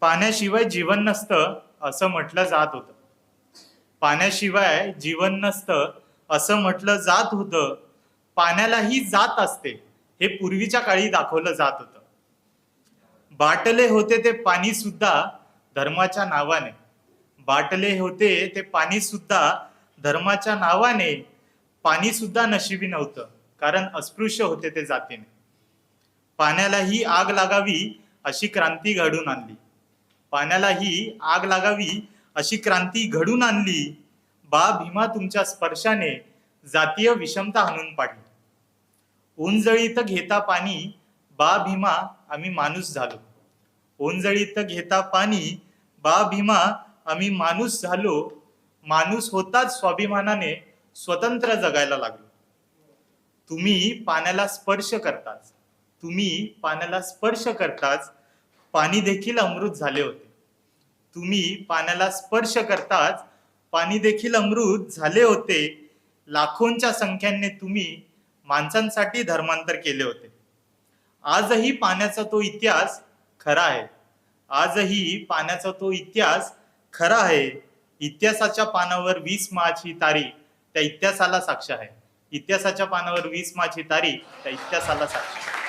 पाण्याशिवाय जीवन नसतं असं म्हटलं जात होतं. पाण्याशिवाय जीवन नसतं असं म्हटलं जात होतं. पाण्यालाही जात असते हे पूर्वीच्या काळी दाखवलं जात होतं. बाटले होते ते पाणी सुद्धा धर्माच्या नावाने. बाटले होते ते पाणी सुद्धा धर्माच्या नावाने. पाणी सुद्धा नशिबी नव्हतं कारण अस्पृश्य होते ते जातीने. पाण्यालाही आग लागावी अशी क्रांती घडून आणली. पाण्यालाही आग लागावी अशी क्रांती घडून आणली. बा भीमा तुमच्या स्पर्शाने जातीय विषमता हाणून पाडली. ओंजळीत घेता पाणी बा भीमा आम्ही माणूस झालो. ओंजळीत घेता पाणी बा भीमा आम्ही माणूस झालो. माणूस होताच स्वाभिमानाने स्वतंत्र जगायला लागलो. तुम्ही पाण्याला स्पर्श करताच. तुम्ही पाण्याला स्पर्श करताच पाणी देखील अमृत झाले होते. तुम्ही पाण्याला स्पर्श करताच पाणी देखील अमृत झाले होते. लाखोंच्या संख्येने तुम्ही माणसांसाठी धर्मांतर केले होते. आजही पाण्याचा तो इतिहास खरा आहे. आजही पाण्याचा तो इतिहास खरा आहे. इतिहासाच्या पानावर वीस मार्च ही तारीख त्या इतिहासाला साक्ष आहे. इतिहासाच्या पानावर वीस मार्च ही तारीख त्या इतिहासाला साक्ष आहे.